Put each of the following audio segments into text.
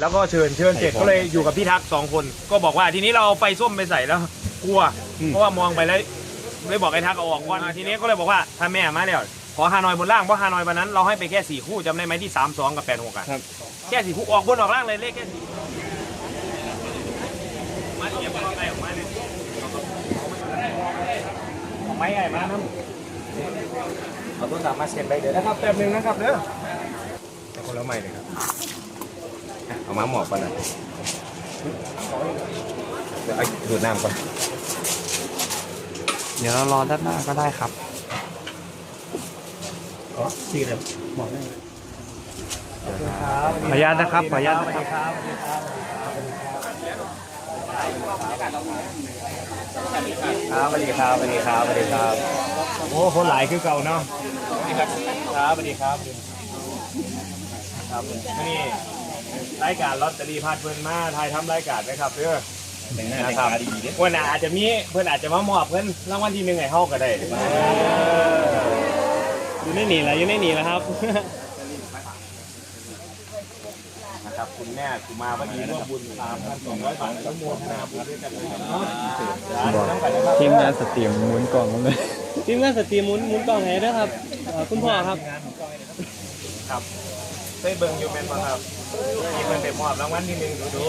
แล้วก็เชิญเชิญเสร็จก็เลยอยู่กับพี่ทักษ์สองคน ก็บอกว่าทีนี้เราเอาไฟส้มไปใส่แล้วกลัว เพราะว่ามองไปแล้วเลยบอกไอ้ทักษ์เอาออกก่อนทีนี้ก็เลยบอกว่าถ้าแม่มาแล้วขอฮานอยบนล่างเพราะฮานอยวันนั้นเราให้ไปแค่สี่คู่จำได้ไหมที่สามสองกับแปดหกอะครับแค่สี่คู่ออกบนออกล่างเลยเลขแค่สี่มาเทียบกันได้ออกมาเนี่ยออกไม้ใหญ่มาน้ำเอาต้นสามมาเซ็นไปเดี๋ยวนะครับแป๊บหนึงนะครับเด้อแต่คนละไม้เลยครับอะ เอามาหมอบก่อนนะเดี๋ยวเอาดูดน้ำก่อนเดี๋ยวเรารอด้านหน้าก็ได้ครับ อ๋อสี่เลยบอกได้ขออนุญาตนะครับขออนุญาตนะครับครับสวัสดีครับสวัสดีครับสวัสดีครับ โอ้คนหลายคือเก่าเนาะสวัสดีครับ ครับสวัสดีครับ ครับนี่ รายการลอตเตอรี่พาดเพื่อนมาทายทำรายการไหมครับเพื่อแต่งหน้านะแต่งครับตาดีเด้วันหน้าอาจจะมีเพื่อนอาจจะมามอบเพื่อนรางวัลที่หนึ่งให้เฮาก็ได้อยู่ในหนีแล้วอยู่ในหนีแล้วครับนะครับคุณแม่คุณมาวันนี้ร่วมบุญสามพันสองร้อยบาททั้งมวลนาบุญด้วยกันเลยเนาะน้ำกันนะครับทีมงานสตรีมหมุนกล่องมันเลยทีมงานสตรีมหมุนหมุนกล่องให้ด้วยครับเอ่อคุณพ่อครับครับเคยเบิ่งอยู่เป็นบ่ครับ มีเพิ่นไปมอบรางวัลที่หนึ่งดูดู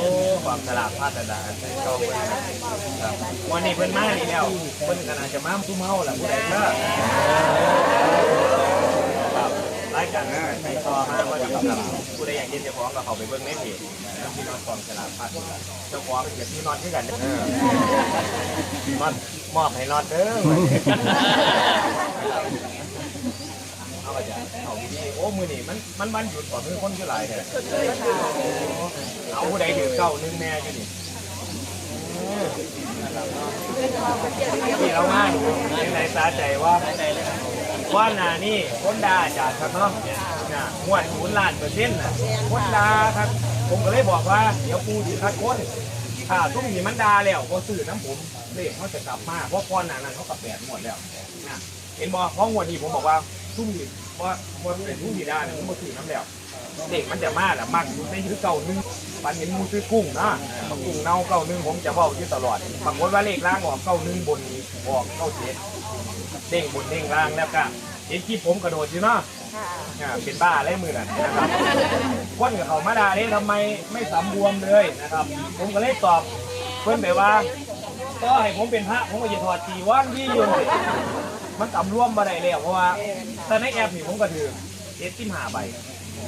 ความฉลาดพลาดดาในเก่าเพิ่นนะครับวันนี้เพิ่นมานี่แล้วเพิ่นก็น่าจะมาซุ่มเฮาล่ะผู้ใดก็ครับรายการไปต่อมาว่าจะสำหรับผู้ใดอยากเห็นเจ้าของก็เข้าไปเบิ่งในเพจแล้วพี่น้องความฉลาดพลาดเจ้าของกับพี่นอตด้วยกันเด้อน็อตมอบให้นอตเด้อ เอาไปจ้ะเอาดีโอ้มือนี่มันมันมันหยุดก่อนมือคนก็หลายเลยเอาผู้ใดถือเก้านึงแน่อยู่นี่นี่เรามาในไหนสาใจว่าว่านานี่คนดาจากครับเนาะน่ะงวดศูนล้านเปอร์เซ็นต์น่ะคนดาครับ ผมก็เลยบอกว่าเดี๋ยวปูสิคัดคนถ้าทุ่มนี่มันดาแล้วก็ซื้อน้ำผมเลขเขาจะกลับมาเพราะก้อนหนานั้นเขากับแปดหมดแล้วนะเห็นบอกเพราะงวดนี้ผมบอกว่าทุ่มนี่ ว่าว่าเป็นทุ่มดีได้เนี่ยผมมาถือน้ำแล้วเด็กมันจะมาแหละมักอยู่ในคือเก่าหนึงปันเห็นหมูซื้อกุ้งนะมากุ้งเน่าเก่าหนึงผมจะเว้าอยู่ตลอดบางคนว่าเลขล่างออกเก่าหนึงบนออกเก่าเจ็ดเด้งบนเด้งล่างแล้วก็เห็นที่ผมกระโดดอยู่เนาะอ่าเป็นบ้าอะไรมือนั่นนะครับคนกับเขามาด่าเนี่ยทำไมไม่สำรวมเลยนะครับ ผมก็เลยตอบเพื่อนไปว่า ก็ให้ผมเป็นพระผมก็จะถอดจีวรที่อยู่ มันต่ำร่วมมาได้แล้วเพราะว่าแต่ในแอปนี่ผมก็ถือเอสติมหาใบ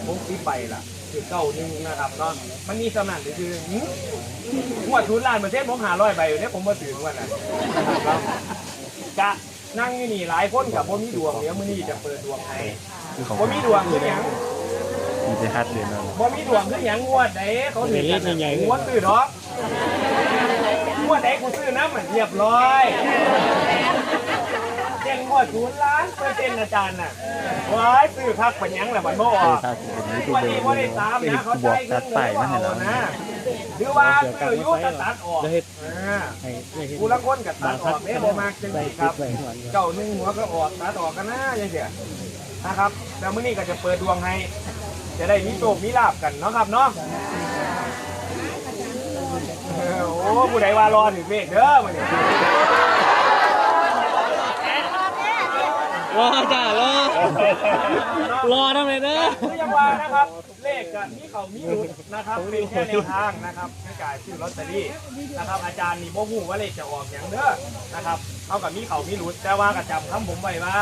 ผมสิบใบล่ะถือเก้าหนึ่งนะครับเนาะมันมีสำนักหรือคือหืมงวดทุนล้านเปอร์เซ็นต์ผมหาร้อยใบอยู่เนี่ยผมมาถือวันนั้นนะครับกะนั่งอยู่นี่หลายคนกับผมมีดวงเดี๋ยวมื้อนี้จะเปิดดวงให้ผมมีดวงคือหยังมีจะฮัดเลยนะบ่มีดวงคือหยังงวดไหนเขาถือกันเป็นเลขใหญ่ๆงวดซื้อดอกงวดไหนกูซื้อน้ำเหมือนเรียบร้อยเจ๊ งงวดศูนย์ล้านเปอร์เซ็นต์อาจารย์น่ะว้ายซื้อพักปัญญังแหละมันบ่ออกครับเป็นยูทูบวันเบอนี้ร์ว่าได้ตามนะเขาบวใช้กเงิตันดเดืไปอนมันเอาเห็นแล้วนะหรือว่าซื้ออยุกตัดออกจะเฮ็ดอ่าให้ให้เฮ็ดกูละคนกับตัดออกเนี่ยบ่มากจังใส่สิคคลิรัปบไว้หัวเจ้าหนึ่งหัวก็ออกตัดออกกันนะยังเสียนะครับ แล้วมื้อนี้ก็จะเปิดดวงให้ จะได้มีโชคมีลาบกันเนาะครับเนาะเออโอ้ผู้ใดว่ารอถึงเลขเด้อมื้อนี้ รอจ้ารอรอทำไมเด้อคือยังว่านะครับ เลขกับมีเขามีหลุดนะครับ เป็นแค่แนวทางนะครับในการซื้อลอตเตอรี่นะครับ อาจารย์นี่บ่ฮู้ว่าเลขจะออกอย่างเด้อนะครับเท่ากับมีเขามีหลุดแต่ว่ากระจำคำผมไว้ว่า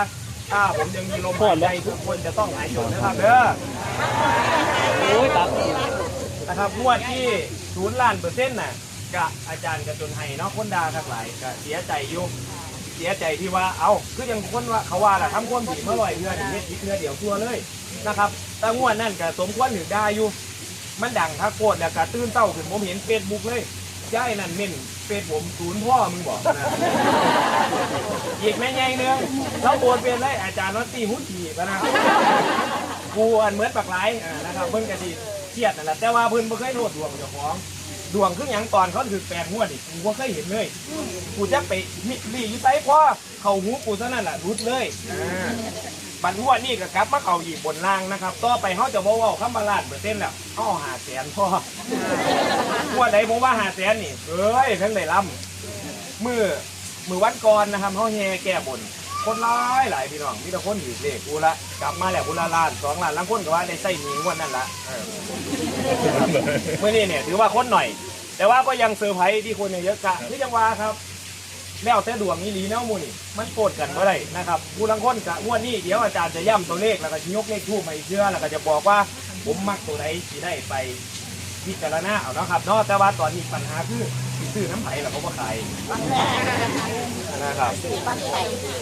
ถ้าผมยังมีลมหายใจทุกคนจะต้องหายจดนะครับเด้อโอ้ยตัดนะครับงวดที่ศูนย์ล้านเปอร์เซ็นต์น่ะกับอาจารย์กระจนไห้เนาะคนดาทั้งหลายก็เสียใจอยู่ เสียใจที่ว่าเอ้าคือยังคนว่าเขาว่าล่ะทำความผิดเมื่อลอยเรือนี่เฮ็ดผิดเรือเดียวตัวเลยนะครับแต่งวดนั่นก็สมควรถือได้อยู่ มันดังทักโคตรแล้วก็ตื่นเต้าขึ้นผมเห็นเฟซบุ๊กเลยย่ายนั่นเม่นเฟซผมศูนย์พ่อมึงบอกนะอีกแม่ใหญ่เนืองเราโอนเป็นเลยอาจารย์นอตตีหุ้นขี่ปะนะกูอันเหมือนปากไหลอ่านะครับเพิ่นกะดีเครียดนั่นแหละแต่ว่าเพิ่นบ่เคยโทษดวงเจ้าของ ดวงคือหยังตอนเขาถือแปดงวดนี่กูบ่เคยเห็นเลยกูจะไปมิรีอยู่ไซพ่อเขาหูกูซะนั่นแหละรุดเลยอ่าบรรทุกนี่ก็กลับมาเขาอีกบนล่างนะครับต่อไปเขาจะบอกว่าคำบาลาดเปอร์เซ็นต์แล้วเขาหาแสนพ่องวดไหนผมว่าหาแสนนี่เอ้ยทั้งได้ลำมือมือวันก่อนนะครับเขาแห่แก้บน คนร้ายหลายพี่น้องมีแต่คนอยู่เลขกูละกลับมาแล้วกูละล้านสองล้านลังคนก็ว่าได้ใส่หนีงวดนั่นละเออเมื่อนี้เนี่ยถือว่าคนหน่อย แต่ว่าก็ยังเซอร์ไพรส์ที่คนเนี่ยเยอะกะคือยังว่าครับแล้วแต่ดวงนี้ลีแนวหมูนี่มันโกดกันก็ได้นะครับผู้ลังคนกะงวดนี้เดี๋ยวอาจารย์จะย่ำตัวเลขแล้วก็ยกเลขทูบมาอีกเชื่อแล้วก็จะบอกว่าผมมักตัวไหนที่ได้ไปพิจารณาเอาเนาะครับนอกแต่ว่าตอนนี้ปัญหาคือ ซื้อน้ำไผ่แล้วเขาก็ขายนะครับ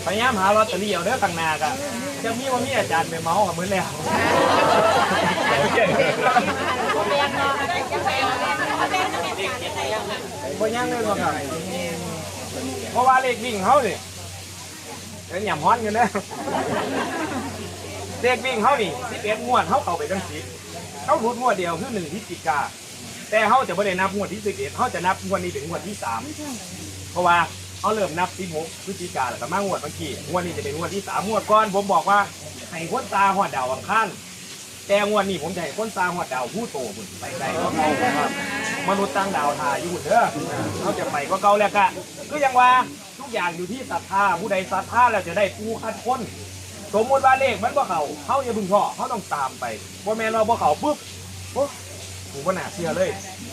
พยายามหาลอตเตอรี่เอาเด้อต่างหนากะจะมีว่ามีอาจารย์ไปเมาส์กับมือแล้วบ่ยังเลยบ่ครับเพราะว่าเลขวิ่งเขานี่เป็นหย่ำฮ้อนกันนะเลขวิ่งเขานี่11งวดเขาเข้าไปทั้งสิบเขาหลุดงวดเดียวคือหนึ่งพฤศจิกา แต่เขาจะไม่ได้นับงวดที่11เด็ดเขาจะนับงวดนี้เป็นงวดที่สามเพราะว่าเขาเริ่มนับ16พฤศจิกาแล้วก็มางวดเมื่อกี้งวดนี้จะเป็นงวดที่สามงวดก่อนผมบอกว่าให้คนตาหอดดาวอังคารแต่งวดนี้ผมจะให้คนตาหอดดาวผู้โตพุ่นไปไกลก็เขาครับมนุษย์ต่างดาวทายอยู่หุ่นเด้อเขาจะไปก็เก่าแล้วกะก็ยังว่าทุกอย่างอยู่ที่ศรัทธาผู้ใดศรัทธาแล้วจะได้ผู้คัดค้นสมมติว่าเลขมันบ่เขาเขาอย่าบึงพ่อเขาต้องตามไปบ่แม่นเราบ่เขาปุ๊บ ผมก็น่าเชื่อเลย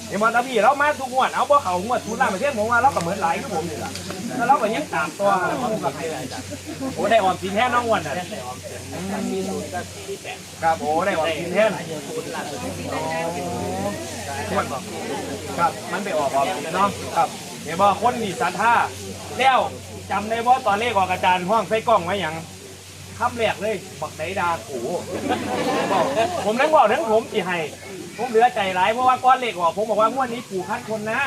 เห็นบ่ตาพี่เรามาทุกงวดเอาบ่เขางวดทุนล้านประเทศผมว่าเราก็เหมือนหลายคือผมนี่แหละแล้วเราก็ยังตามตัวแล้วเขาก็ให้ได้จ้ะโอ้ได้ออมสินแท้น้องวันน่ะครับโอ้ได้ออมสินแท้ควรบอกครับมันไปออกออกเนาะครับเดี๋ยบอคนนี่ศรัทธาแล้วจำได้ว่ตอนเลขออกอาจารย์ห้องใส่กล้องไว้ย่างคำแรกเลยบักไดดาโขบอกผมทั้งบอกทั้งผมที่ให้ ผมเหลือใจร้ายเพราะว่าก้อนเหลขออกผมบอกว่างวดนี้ปู่คัดคนนะ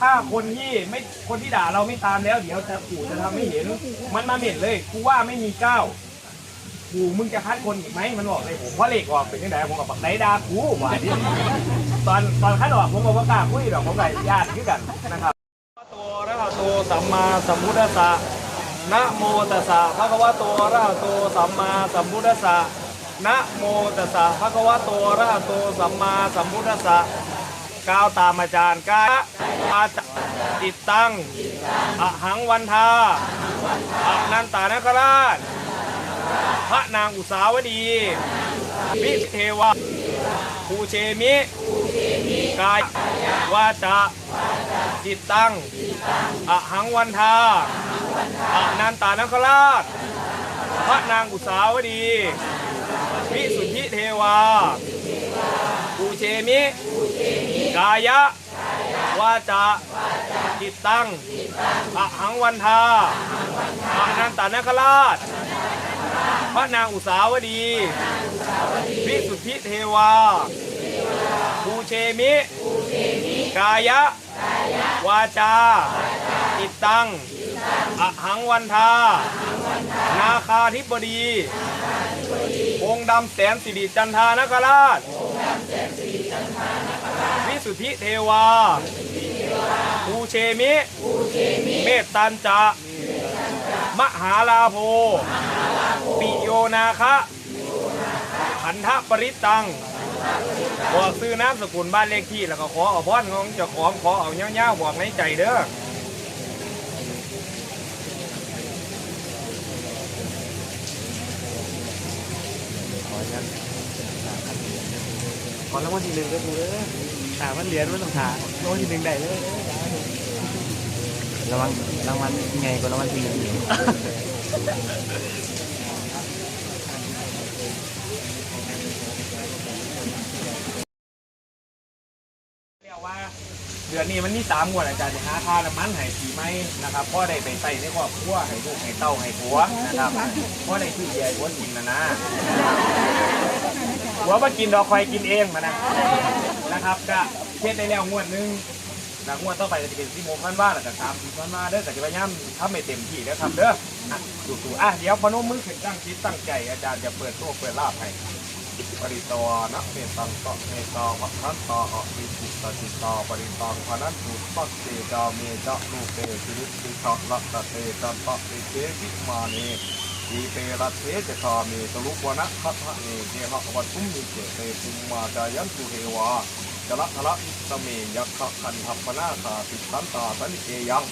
ถ้าคนที่ไม่คนที่ด่าเราไม่ตามแล้ว เดี๋ยวจะปู่จะทำไม่เห็น มันมาเหม็นเลยกูว่าไม่มีเก้ากูมึงจะคัดคนอีกไหมมันบอกเลยผมเพราะเลขออกเป็นยังไงผมกับบักไดดากูว่าดิตอนตอนคัดออกผมบอกว่ากล้าคุยดอกผมกับญาติคือกันนะครับตัวระหะโตสัมมาสัมพุทธัสสะนะโมตัสสะภะคะวะโตอะระหะโตสัมมาสัมพุทธัสสะ นะโมตัสสะภะคะวะโตอะระหะโตสัมมาสัมพุทธัสสะก้าวตามอาจารย์ก้าวอาจารย์ติดตั้งอหังวันทาอะนันตานคราช พระนางอุสาวดีวิเทวาภูเชมิ กายวาจาจิตตังอหังวันทาอะนันตานคราช พระนางอุสาวดี วิสุทธิเทวาภูเชมิ กายะ วาจาจิตตังอหังวันทาอนันตานคราช พระนางอุสาวดี วิสุทธิเทวาภูเชมิ กายะ วาจาจิตตังอหังวันทา นาคาธิบดี องค์ดำแสนสิริจันทานคราช วิสุทธิเทวาภูเชมิ เมตตันจะ มหาลาโภ ปิโยนาคะขันธปริตตังบอกซื้อน้ำสกุลบ้านเลขที่แล้วก็ขอเอาพรของเจ้าของขอเอาเงี้ยวๆบอกในใจเด้อ ขอรางวัลที่หนึ่งก็ดูเด้อถามมันเหรียญมันต้องถามรางวัลที่หนึ่งได้เลยระวังรางวัลไงก็รางวัลที่หนึ่งเรียกว่าเดือนนี้มันมีสามงวดอาจารย์จะหาค่าน้ำมันให้สีไหมนะครับพ่อได้ไปใส่ในครอบครัวให้ลูกให้เต้าให้ผัวนะครับพ่อได้ชื่ใหญ่ผัวกินนะนะ ผัวมากินดอกคอยกินเองมานะนะครับก็เทศได้แล้วงวดหนึงนะงวดต่อไปจะเป็นที่โมงพันว่าแล้วก็สามสิบพันว่าเด้อแต่จะพยายามทำให้เต็มที่นะครับเด้ออะดูๆอะเดี๋ยวพนมมือขึ้นตั้งคิดตั้งใจอาจารย์จะเปิดโชคเปิดลาภให้ ปริตวนะเมตังตะเมตาภคันตาอะวิสุตติตาปริตังพนันตุตัสเตจาเมจะลูเปสิริสิทะละตะเตจันตะเตเจวิมาเน ทีเปรัตเทจะคามีตลุกวนะพัทธเนเทหะวัตุมิเจเตปุมมาจายันตุเทวาจะละทะละอิสเมยักขคันหัปปนาคาติสันตาสันเกยัง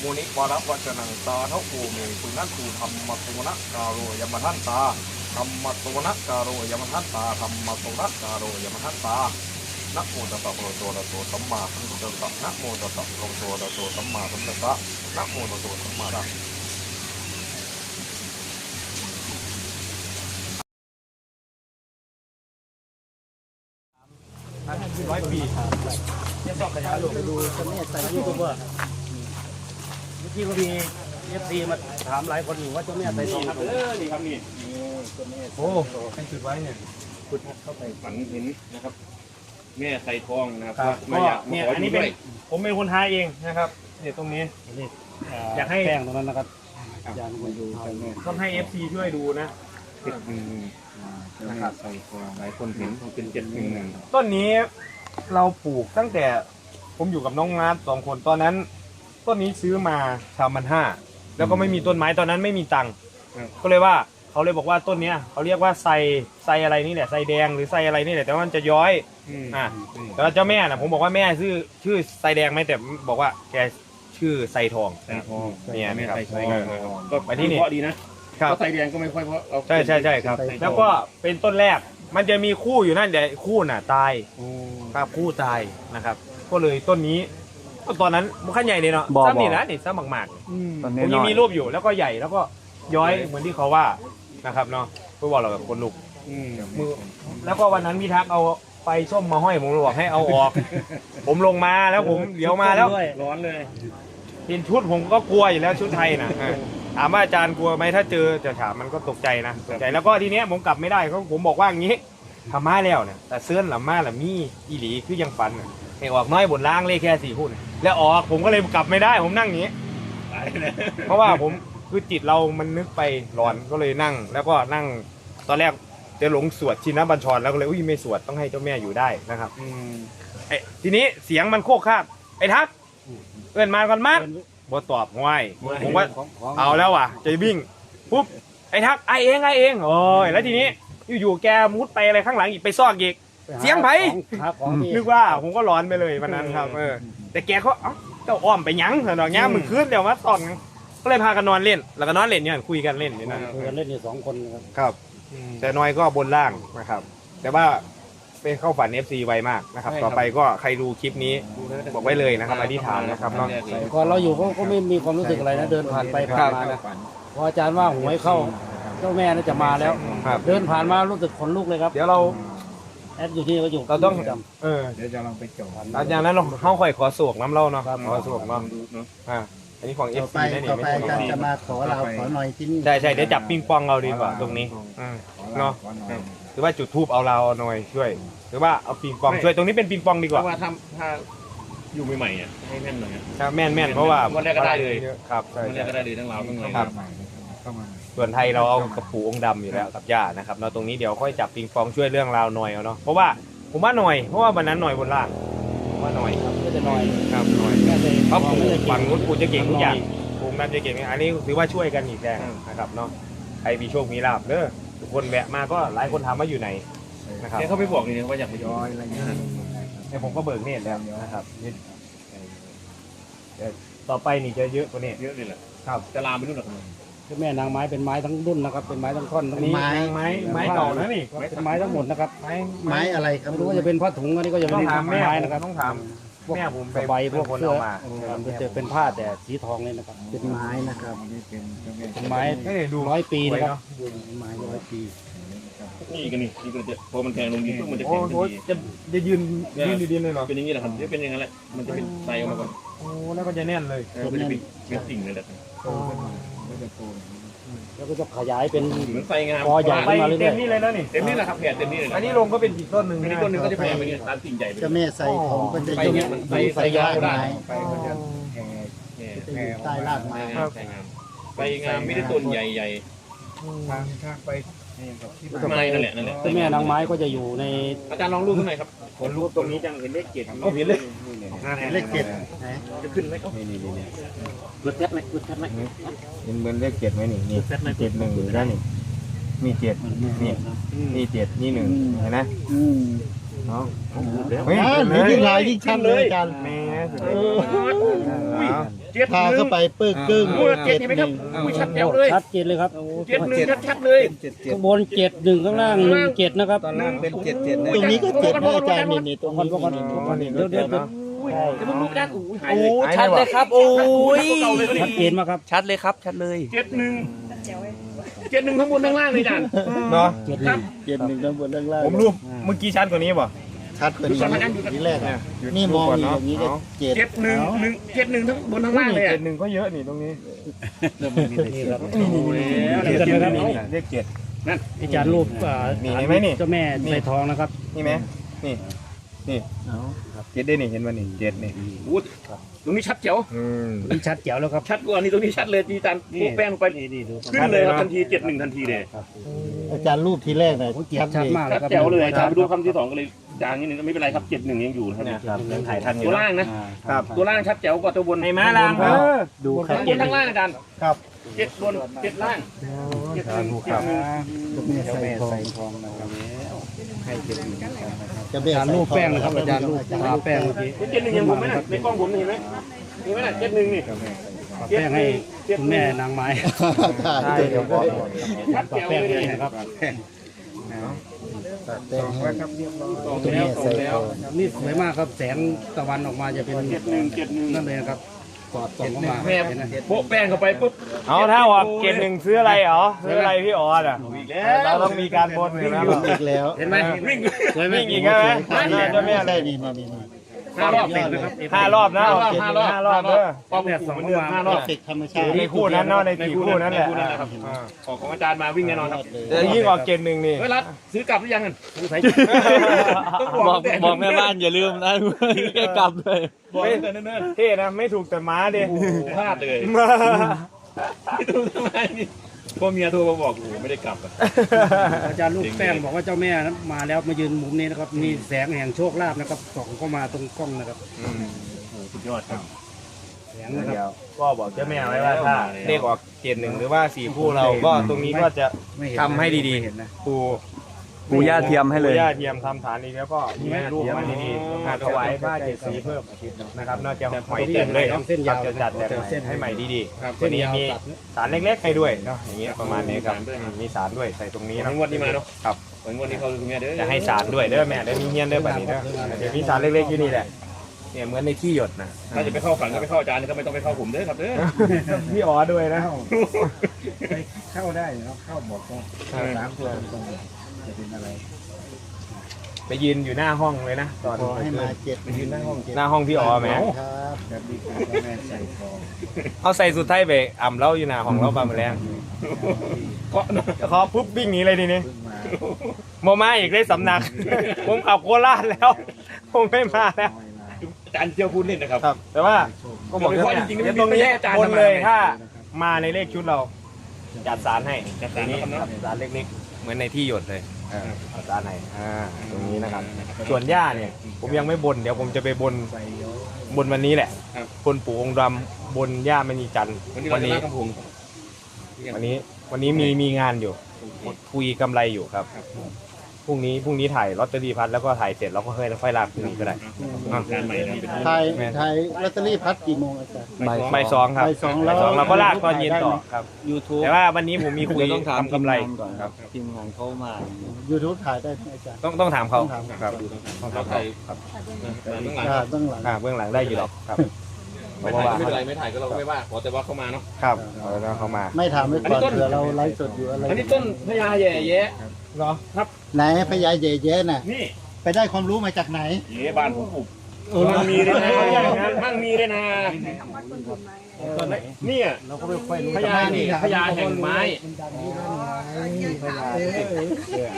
มุนิวารวัจนังตาเทาภูเมสุนันตูธรรมตุนะกาโรยมทันตาธรรมตุนะกาโรยมทันตาธรรมตุนะกาโรยมทันตานะโมตัสสะภะคะวะโตระโตสัมมาสัมพุทธัสสะนะโมตัสสะภะคะวะโตระหะโตสัมมาสัมพุทธัสสะนะโมตัสสะสัมมาสัมพุทธัสสะ ร้อยปีเนี่ยต้องขยายลงดูคนนี้ใส่ยูทูบเบอร์เมื่อกี้ก็มีเอฟซีมาถามหลายคนอยู่ว่าเจ้าแม่ใส่ทองครับเออนี่ครับนี่โอ้ให้จุดไว้เนี่ยขุดเข้าไปฝันเห็นนะครับ แม่ใส่ทองนะครับครับมาอยากมาเนี่ยออันนี้เป็นผมเป็นคนทายเองนะครับเนี่ยตรงนี้อยากให้แป้งตรงนั้นนะครับอยากมาดูกันเนี่ยต้องให้ FC ช่วยดูนะ เจ็ดหนึ่งหนึ่งนะครับใส่ทองหลายคนเห็นเป็นเจ็ดหนึ่งหนึ่งต้นนี้เราปลูกตั้งแต่ผมอยู่กับน้องนัดสองคนตอนนั้น ต้นนี้ซื้อมาสามพันห้าแล้วก็ไม่มีต้นไม้ตอนนั้นไม่มีตังค์ก็เลยว่าเขาเลยบอกว่าต้นเนี้ยเขาเรียกว่าไซไซอะไรนี่แหละไซแดงหรือไซอะไรนี่แหละแต่ว่ามันจะย้อยอืมอะแต่ว่าเจ้าแม่น่ะผมบอกว่าแม่ชื่อชื่อไซแดงไหมแต่บอกว่าแกชื่อไซทองใส่ทองเนี่ยแม่นะครับใส่ทองนะครับก็ไปที่นี่เพราะดีนะ ครับ เพราะใส่แดงก็ไม่ค่อยเพราะเราใช่ใช่ใช่ครับแล้วก็เป็นต้นแรกมันจะมีคู่อยู่นั่นแต่คู่น่ะตายโอ้ครับคู่ตายนะครับ ก็เลยต้นนี้ก็ตอนนั้นมันขั้นใหญ่เลยเนาะบ่อซ้ำนี่บ่อนะนี่ซ้ำหมากอืมตอนๆนี้ผมหยัน่งอยมีรูปอยู่แล้วก็ใหญ่แล้วก็ย้อยเหมือนที่เขาว่านะครับเนาะเพื่อบอกเราแบบคนลุก อืมมือแล้วก็วันนั้นพี่ทักเอาไฟส้มมาห้อยผมเลยบอกให้เอาออก ผมลงมาแล้วผมเดี๋ยวมาแล้วด้วยร้อนเลย เห็นชุดผมก็กลัวอยู่แล้วชุดไทยนะเออ ถามว่าอาจารย์กลัวไหมถ้าเจอจะถามมันก็ตกใจนะตกใจแล้วก็ทีเนี้ยผมกลับไม่ได้เขาผมบอกว่าอย่างนี้ทำมาแล้วเนี่ยแต่เสื้อนหลัมาหละมีอีหลีคือยังฟันน่ะให้ออกน้อยบนล่างเลขแค่สี่หุ้นแล้วออกผมก็เลยกลับไม่ได้ ผมนั่งอย่างนี้ตายเลยเพราะว่าผมคือจิตเรามันนึกไปร้อนก็เลยนั่ง แล้วก็นั่งตอนแรกจะหลงสวดชินบัญชรแล้วก็เลยอุ้ยไม่สวดต้องให้เจ้าแม่อยู่ได้นะครับอืมไอ้ทีนี้เสียงมันโคกคาบไอ้ทักเอื้อนมาก่อนมัด บ่ตอบห้วยผมว่าของของเอาแล้วว่ะใจวิ่งปุ๊บไอ้ทักไอเองไอเองโอ้ยแล้วทีนี้อยู่ๆแกมุดไปอะไรข้างหลังอีกไปซอกอีกเสียงไผหาของที่นึกว่าผมก็ร้อนไปเลยวันนั้นครับ เออ แต่แกเขาเอ้าเจ้าอ้อมไปหยังเหรอดอกเงี้ยมึงขึ้นเดี๋ยวมาตอนก็เลยพากันนอนเล่น แล้วก็นอนเล่นเนี่ยคุยกันเล่นอยู่นั่นคุยกันเล่นอยู่สองคนนะครับครับ แต่น้อยก็บนล่างนะครับ แต่ว่า ไปเข้าฝัน FC ไวมากนะครับ ต่อไปก็ใครดูคลิปนี้ บอกไว้เลยนะครับอธิษฐานนะครับเนาะก่อนเราอยู่ก็ก็ไม่มีความรู้สึกอะไรนะ เดินผ่านไปผ่านมานะพออาจารย์ว่าหวยเข้าเจ้าแม่น่าจะมาแล้ว ครับ เดินผ่านมารู้สึกขนลุกเลยครับเดี๋ยวเรา แอดอยู่ที่ก็อยู่เราต้องจเออเดี๋ยวจะลองไปจบหลังจากนั้นเราเข้าค่อยขอสวกน้ำเล่าเนาะครับขอสวกเนาะเนาะอ่าอันนี้ของ ต่อ FC ไปนะนี่ต่อไม่ไปใช่อาจารย์จะมาขอเราขอหน่อยที่นี่ ใช่ใช่เดี๋ยวจับปิงปองเราดีกว่าตรงนี้อืม เนาะห รือว่าจุดทูบเอาเราเอาหน่อยช่วย หรือว่าเอาปิงปองช่วยตรงนี้เป็นปิงปองดีเพกว่าราะว่าถ้าถ้าอยู่ใหม่ๆอะให้แม่นหน่อยอะครับแม่นแม่นเพราะว่าวันแรกก็ได้เลย ครับใช่มันใช่จะได้ดีทั้งเราทั้งเราครับ ส่วนไทยเราเอากระปูองค์ดำอยู่แล้วกับย่านะครับเนาะตรงนี้เดี๋ยวค่อยจับปิงปองช่วยเรื่องราวหน่อยเอาเนาะเพราะว่าผมว่าหน่อยเพราะว่าวันนั้นหน่อยบนล่างผมว่าหน่อยำครับก็จะหน่อยครับหน่อยแม่จะเพราะปูไม่ได้ฝั่งนู้นปูจะเก่งทุกอย่างหน่ปูนั่นจะเก่งอันนี้ถือว่าช่วยกันอีกแรงนะครับเนาะใครมีโชคมีลาบเด้อทุก คนแวะมาก็หลายคนถามว่าอยู่ไหนนะครับแกเขาไปบอกนี่ว่าอยากไปย้อยอะไรเงี้ยเนี่ยผมก็เบิกเนตรแล้วนะครับนี่เดี๋ยวต่อไปนี่จะเยอะกว่านี้เยอะเลยแหละครับ จะลามไปนู่นหรอกเจ้าแม่นางไม้เป็นไม้ทั้งรุ่นนะครับ เป็นไม้ทั้งท่อนทั้อังนนี้ไม้ ไม้ไม้เก่านะนี่เป็นไม้ทั้งหมดนะครับไม้ไม้อะไรครับไม่รู้ว่าจะเป็นผ้าถุงอันนี้ก็จะต้เป็อนงถามแม่ไม้นะนะคครัรับบต้องถาม พวกแม่ผมสบายพวกคนเสื้อเอามามันจะเป็นผ้าแต่สีทองเลยนะครับ เป็นไม้นะครับเป็นไม้ไม่ได้ดู ร้อยปีสวยนะครับเนาะไม้ร้อยปีนี่กันนี่นี่ก็จะพอมันแทงลงดินปุ๊บมันจะโอ้แข็งโหทันทีจะจะยืนยืนดีๆเลยเหรอเป็นอย่างนี้แหละครับจะเป็นอย่างนั้นแหละมันจะเป็นไตออกมาก่อนโอ้แล้วก็จะแน่นเลย เออมันจะเป็นเป็นสิ่งเลยแหละ แล้วก็จะขยายเป็น เหมือนไตงามพอใหญ่ ไปเต็มนี่เลยนะนี่ เต็มนี่แหละครับแผ่นเต็มนี่เลยอันนี้ลงก็เป็นอีกต้นหนึ่งอันนี้ต้นหนึงก็จะแผ่ไปเนี่ยตามสิ่งใหญ่ไปเจ้าแม่ใส่ทองก็จะไปอยู่เนี่ยมันไปอยู่ใส่ใส่ยายาก็ได้ไม้ไปก็จะแห่จะอยู่ใต้รากไม้ไปงามไปงามไม่ได้ต้นใหญ่ใหญ่ ทางทางไป ไม่นั่นแหละนั่นแหละเจ้าแม่นางไม้ก็จะอยู่ในอาจารย์ลองรูปขึ้นหน่อยครับคนรูปตรงนี้จังเห็นเลขเจ็ดเอาเห็นเลยเลขเจ็ดจะขึ้นไหมนี่นี่นี่กดแพทไหมกดแพทไหมเห็นเหมือนเลขเจ็ดไหมนี่นี่เจ็ดหนึ่งอยู่ด้านนี่มีเจ็ดนี่นี่เจ็ดนี่หนึ่งเห็นไหมอืมเนาะเฮ้ยยิ่งลายยิ่งชัดเลยอาจารย์แม่ เจ็ดพาเข้าไปเปิ้งกึ้งโอ้เจ็ดเห็นไหมครับอุ้ยชัดแจ๋วเลยชัดเจนเลยครับเจ็ดหนึ่งชัดๆเลยข้างบนเจ็ดหนึ่งข้างล่างหนึ่งเจ็ดนะครับเป็นเจ็ดเจ็ดตรงนี้ก็เจ็ดนะอาจารย์นี่นี่ตรงคนนี้พวกคนพวกคนเดี๋ยวเดี๋ยวเดี๋ยวจะมึงรูปด้านอู้หายโอ้เลยชัดเลยครับ โอ้ยชัดเจนมากครับชัดเลยครับ ชัดเลยเจ็ดหนึ่งเจ็ดหนึ่งทั้งบนทั้งล่างเลยจ้ะเนาะเจ็ดหนึ่งเจ็ดหนึ่งด้านบนด้านล่างผมรูปเมื่อกี้ชัดกว่านี้ป่ะ ชัดกว่านี้ทีแรกอะนี่มองอยู่อย่างนี้ก็เจ็ดเจ็ดหนึ่งหนึ่งเจ็ดหนึ่งทั้งบนทั้งล่างเลยเจ็อะดหนึ่งก็เยอะนี่ตรงนี้นี่ครับเจ็ดหนึ่งนี่เลขเจ็ดอาจารย์รูปอ่านี่เห็นไหมนี่เจ้าแม่ใส่ทองนะครับนี่ไหมนี่นี่เจ็ดได้นี่เห็นมั้นี่เจ็ดนี่อู้ตรงนี้ชัดเจ๋วอืมนี่ชัดแจ๋วแล้วครับชัดกว่านี้ตรงนี้ชัดเลยดีจันโปะแป้งลงไปนี่นี่ดูขึ้นเลยครับทันทีเจ็ดหนึ่งทันทีเลยอาจารย์รูปทีแรกนะเจ็ดชัดชัดเลยมากเลชัยดครับแจ๋วเลยอาจารย์ไปดูคำที่สองก็เลย จางนิดนึงไม่เป็นไรครับเจ็ดหนึ่งยังอยู่นะครับเนี่ยครับยังถ่ายทันอยู่ตัวนะล่างนะ ครับตัวล่างชัดแจ๋วกว่าตัวบนไอ้ม้าลางเออดูทั้งบนทั้งล่างอาจารย์ครับเจ็ดบนเจ็ดล่างเจ็ดหนึ่งเจ็ดหนึ่งเจ้าแม่ใส่ทองนะครับให้เจ็ดหนึ่งเจ้าแม่อาจารย์รูปแป้งนะครับอาจารย์รูปทาแป้งเมื่อกี้เจ็ดหนึ่งยังผมไหมน่ะในกล้องผมนี่เห็นไหมเห็นไหมน่ะเจ็ดหนึ่งนี่ทาแป้งให้คุณแม่นางไม้ใช่เดี๋ยวก็ชัดแจ๋วแป้งเลยให้นี่นะครับ แป้งให้เจ้าแม่ใส่ทองนี่สวยมากครับแสงตะวันออกมาจะเป็นเจ็ดหนึ่งเจ็ดหนึ่งนั่นเลยนะครับกอดส่องเข้ามาแม่เห็นไหมโปะแป้งเข้าไปปุ๊บเอาถ้าว่าเกณฑ์หนึ่งซื้ออะไรเหรอซื้ออะไรพี่อ๋ออะอีกแล้วเราต้องมีการบนอยู่นะ อีกแล้วเห็นไหมวิ่งสวยไหมวิ่งอีกใช่ไหมเจ้าแม่ใช่นี่นี่นี่ ห้ารอบยอดเลยครับห้ารอบนะห้ารอบห้ารอบห้ารอบเด้อป้อมส่งเหมือนเดิมห้ารอบเฟกธรรมชาติในคู่นั้นเนาะในสี่คู่นั้นแหละในคู่นั้นแหละครับออกของอาจารย์มาวิ่งแน่นอนครับแต่ยิ่งออกเกณฑ์หนึ่งนี่เฮ้ยรัดซื้อกลับหรือยังกันสงสัยบอกบอกแม่บ้านอย่าลืมนะแกกลับเลยบอกตั้งแต่เนิ่นเท่นะไม่ถูกแต่ม้าดิๆพลาดเลยไม่รู้ทำไมนี่ พ่อเมียโทรมาบอกโอ้โหไม่ได้กลับอะ อาจารย์ลูกแป้งบอกว่าเจ้าแม่นั้นมาแล้วมายืนมุมนี้นะครับ มีแสงแห่งโชคลาภนะครับส่องเข้ามาตรงกล้องนะครับสุดยอดครับแสงนะครับ เดี๋ยวก็บอกเจ้าแม่ไว้ว่าถ้าเลขออกเกณฑ์หนึ่งหรือว่าสี่คู่เราก็ตรงนี้ก็จะทำให้ดีๆปู ปูย่าเทียมให้เลย ปูย่าเทียมทำฐานดีแล้วก็มีรูปมาดีๆหาถวายผ้าเจ็ดสีเพิ่มนะครับนอกจากหอยเต็มเลยครับจะจัดแบบใหม่ให้ใหม่ดีๆวันนี้มีสารเล็กๆให้ด้วยเนาะอย่างเงี้ยประมาณนี้ครับมีสารด้วยใส่ตรงนี้ทั้เนาะงวันนี้มาเนาะครับวันวันนี้เขาดูเมียเด้อจะให้สารด้วยเด้อแม่เด้อมีเงี้ยนเด้อแบบนี้เด้อเดี๋ยวมีสารเล็กๆอยู่นี่แหละเนี่ยเหมือนในที่หยดนะถ้าจะไปเข้าฝันก็ไปเข้าอาจารย์ก็ไม่ต้องไปเข้าผมเด้อครับเด้อพี่อ๋อด้วยนะเข้าได้เนาะเข้าบอกว่าสามตัวตรงๆ จะเป็นอะไรไปยืนอยู่หน้าห้องเลยนะตอนขอให้มาเจ็ดไปยืนหน้าห้องเจ็ดหน้าห้องพี่อ๋อแหมครับแบบดีครับแม่ใส่ทองเอาใส่สุดท้ายไปอ่ำเล่าอยู่หน้าห้องเราบามาแล้วเคาะนะขอปุ๊บวิ่งหนีเลยทีนี้เพิ่งมาโมมาอีกได้สำนัก ผมขับโคราชแล้ว ผมไม่มาแล้วอาจารย์เที่ยวพูดเล่นนะครับครับแต่ว่าก็บอกเดี๋ยวว่าจริงๆเดี๋ยวตรงนี้ไม่ใช่อาจารย์บนเลยทำไมถ้ามาในเลขชุดเราจัดสารให้จัดสารนี้นะครับเนอะสารเล็กๆ เหมือนในที่หยดเลยจัดสารให้อ่าตรงนี้นะครับ ส่วนย่าเนี่ย ผมยังไม่บน เดี๋ยวผมจะไปบนบนวันนี้แหละบนปู่องค์ดำบนย่ามณีจันทร์วันนี้เราจะนี้มากำพงวันนี้วันนี้มีมีงานอยู่ คุยกำไรอยู่ครับ พรุ่งนี้พรุ่งนี้ถ่ายลอตเตอรี่พัดแล้วก็ถ่ายเสร็จแล้วก็ค่อยค่อยลากพรุ่งนี้ก็ได้ งานใหม่นะเป็นไทยไทยลอตเตอรี่พัดกี่โมงอาจารย์ใบสองครับบ่ายสองใบสองแล้วเราก็ลากตอนเย็นต่อครับ YouTube แต่ว่าวันนี้ผมมีคุยเดี๋ยวต้องถามทำกำไรทีมงานก่อนครับทีมงานเขามา ยูทูบถ่ายได้ไหมอาจารย์ ต้องต้องถามเขาต้องถาม ครับเราไทยครับต้องหลังอ่าต้องหลัง อ่าเบื้องหลังได้อยู่หรอกครับเพไม่ราะถ่ายว่าก็ไม่เป็นไรไม่ถ่ายก็เราก็ไม่ว่าขอแต่ว่าเข้ามาเนาะ ครับเอาแล้วเขามา ไม่ถามไว้ก่อนเผื่อเราไลฟ์สดอยู่อะไรอันนี้ต้นพญาแย่แย่ เหรอไหนพญาเย่เย่น่ะ นี่ไปได้ความรู้มาจากไหนเย่บ้านผมปลูกเออมั่งมีด้วยนะมั่งมีด้วยนะเนี่ยเราก็ไม่ค่อยรู้พญานี่พญาแห่งไม้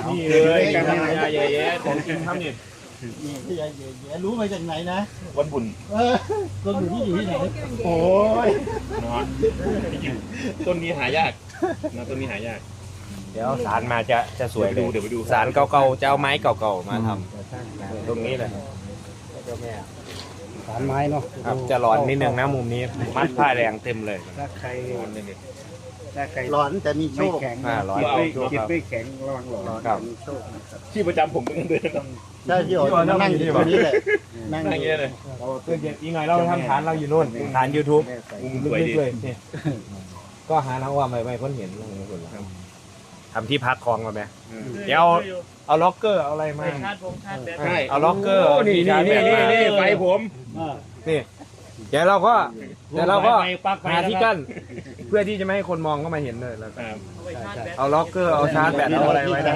นี่เลยการพญาแย่แย่ของจริงครับนี่นี่พญาเย่เย่รู้มาจากไหนนะวันบุญเออต้นอยู่ที่อยู่ที่ไหนโอ้ยต้นนี้หายากนะต้นนี้หายาก เดี๋ยวสารมาจะจะสวยเลยเดี๋ยวไปดูสารเก่าๆจะเอาไม้เก่าๆมาทำตรงนี้เลยเจ้าแม่สารไม้เนาะครับจะร้อนนิดนึงนะมุมนี้มัดผ้าแดงเต็มเลยถ้าใครถ้าใครร้อนแต่มีโชไม่คแข็งอ่าร้อนจิตไม่เอาจิตครับไม่แข็งระวังหลอนครับมีโชคนะครับที่ประจำผมก็ยังเดินต้องใช่พี่อ๋อยนั่งอยู่ตรงนี้แหละนั่งนั่งอย่างอยู่เงี้ยเลยเราเพื่อนอีกหน่อยเราทำฐานเราอยู่นู่นฐาน YouTube แม่ใส่มุมลึสวยกดีๆเลยนี่ก็หาน้องว่าไม่ไม่พ้นเห็นลงในคนละ ทำที่พักคลองมาไหม เดี๋ยว เอาเอาล็อกเกอร์เอาอะไรมา ชาติผมชาติแบบใช่เอาล็อกเกอร์โนี่นี่นี่นี่นี่ไปไฟผมนี่เดี๋ยวเราก็เดี๋ยวเราก็ไปปักไปหาที่กั้นเพื่อที่จะไม่ให้คนมองเข้ามาเห็นเลยแล้วก็เอาไปชาติแบบเอาล็อกเกอร์เอาชาร์จแบตเอาอะไรไว้ได้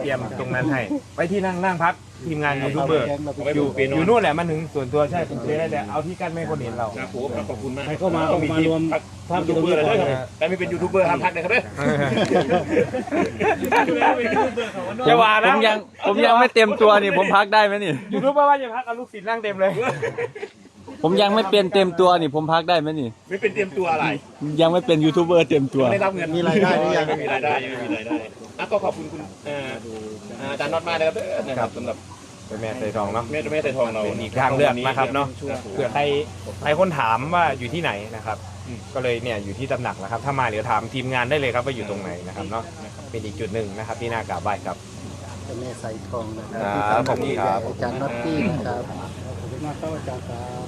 เตรียมตรงนั้นให้ไว้ที่นั่งนั่งพัก ทีมงานยูทูบเบอร์เอาไว้อยู่ปลูกเปียโนอยู่นู่นแหละมันถึงส่วนตัวใช่ผมเคยได้แต่เอาที่กั้นไม่ให้คนเห็นเราครับผมขอบคุณมากใครเข้ามาต้องมีมาที่รวมพักภาพยูอยู่ทูตบรงเบอนี้ร์เลยก่อนครับแต่ไม่เป็นยูทูบเบอร์ห้ามพักเลยครับเด้ออย่าว่าผนะมยังผมยังไม่เต็มตัวนี่ผมพักได้ไหมนี่ยูทูบเบอร์ว่าจะพักเอาลูกศิษย์นั่งเต็มเลย ผมยังไม่เป็นเต็มตัวนี่ผมพักได้ไหมนี่ ไม่เป็นเตรียมตัวอะไร ยังไม่เป็นยูทูบเบอร์เต็มตัวไม่ได้รับเงินมีรายได้หรือยังไม่มีรายได้ยังไม่มีรายได้ อะก็ขอบคุณคุณเอ่ออ่าอาจารย์น็อตมากนะครับเด้อนะครับสำหรับเป็นแม่ใส่ทองเนาะแม่แม่ไทยทองเราเป็นอีกทางเลือกนะครับเนาะเผื่อใครใครคนถามว่าอยู่ที่ไหนนะครับ ก็เลยเนี่ยอยู่ที่ตำหนักนะครับ ถ้ามาเดี๋ยวถามทีมงานได้เลยครับว่าอยู่ตรงไหนนะครับเนาะเป็นอีกจุดหนึ่งนะครับที่น่ากราบไหว้ครับ เจ้าแม่ใส่ทองนะคครัรับบที่ขอบคุณครับอาจารย์น็อตตี้นะครับ ขอบคุณมากครับอาจารย์ครับ